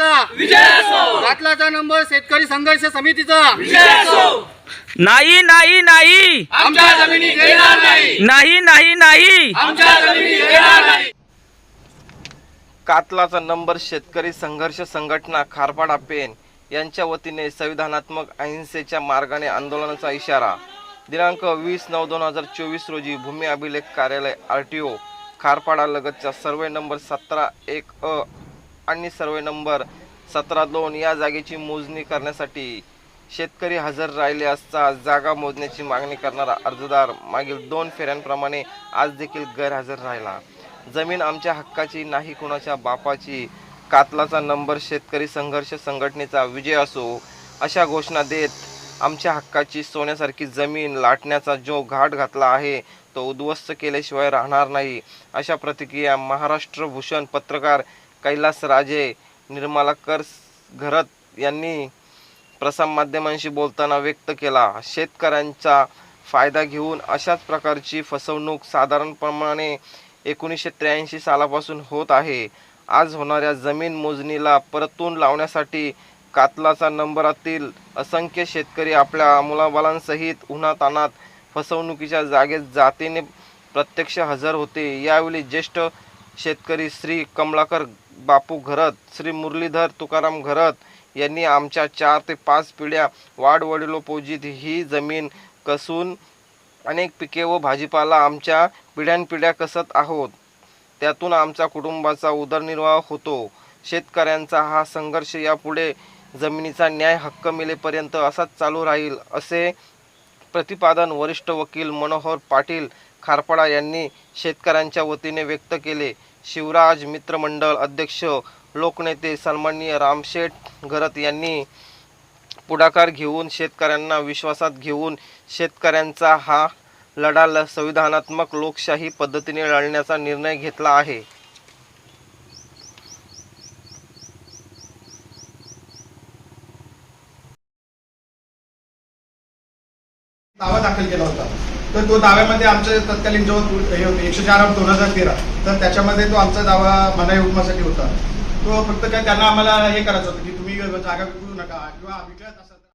घातलाचा number शेतकरी संघर्ष समितीचा. नाही नाही नाही. आमच्या जमिनी घेणार नाही. नाही नाही नाही. आमच्या जमिनी घेणार नाही. कातलाचा नंबर शेतकरी संघर्ष संघटना खारपाडा पेन यांच्या वतीने संविधानात्मक अहिंसेच्या मार्गाने आंदोलनाचा इशारा. दिनांक वीस नऊ दोन हजार चोवीस रोजी भूमी अभिलेख कार्यालय आर टी ओ खारपाडा लगतच्या सर्वे नंबर सतरा एक अ आणि सर्वे नंबर सतरा दोन या जागेची मोजणी करण्यासाठी शेतकरी हजर राहिले असता जागा मोजण्याची मागणी करणारा अर्जदार मागील दोन फेऱ्यांप्रमाणे आज देखील गैरहजर राहिला. जमीन आमच्या हक्काची नाही कुणाच्या बापाची. कातलाचा नंबर शेतकरी संघर्ष संघटनेचा विजय असो अशा घोषणा देत आमच्या हक्काची सोन्यासारखी जमीन लाटण्याचा जो घाट घातला आहे तो उद्ध्वस्त केल्याशिवाय राहणार नाही अशा प्रतिक्रिया महाराष्ट्र भूषण पत्रकार कैलास राजे निर्मलाकर घरत यांनी प्रसारमाध्यमांशी बोलताना व्यक्त केला शेतकऱ्यांचा फायदा घेऊन अशाच प्रकारची फसवणूक साधारणप्रमाणे एकोणीसशे त्र्याऐंशी सालापासून होत आहे. आज होणाऱ्या जमीन मोजणीला परतून लावण्यासाठी कातलाचा नंबरातील असंख्य शेतकरी आपल्या मुलाबालांसहित उन्हातानात फसवणुकीच्या जागेत जातीने प्रत्यक्ष हजर होते. यावेळी ज्येष्ठ शेतकरी श्री कमलाकर बापू घरत श्री मुरलीधर तुकाराम घरत यांनी आमच्या चार ते पाच पिढ्या वाडवडिलोपोजित ही जमीन कसून अनेक पिके व भाजीपाला आमच्या पिढ्यानपिढ्या कसत आहोत? त्यातून आमच्या कुटुंबाचा उदरनिर्वाह होतो. शेतकऱ्यांचा हा संघर्ष यापुढे जमिनीचा न्याय हक्क मिळेपर्यंत असाच चालू राहील असे प्रतिपादन वरिष्ठ वकील मनोहर पाटील खारपाडा यांनी शेतकऱ्यांच्या वतीने व्यक्त केले. शिवराज मित्र मंडळ अध्यक्ष लोकनेते सन्माननीय रामशेठ घरत यांनी पुढाकार घेऊन शेतकऱ्यांना विश्वासात घेऊन शेतकऱ्यांचा हा लढा ल- संविधानात्मक लोकशाही पद्धतीने लढण्याचा निर्णय घेतला आहे. दावा दाखल केला होता. तर तो दाव्यामध्ये आमचे तत्कालीन जो हे होते एकशे चार दोन हजार तेरा तर त्याच्यामध्ये तो आमचा दावा मनाई हुकमासाठी होता. तो फक्त काय त्यांना आम्हाला हे करायचं होतं की तुम्ही जागा विकू नका किंवा विकत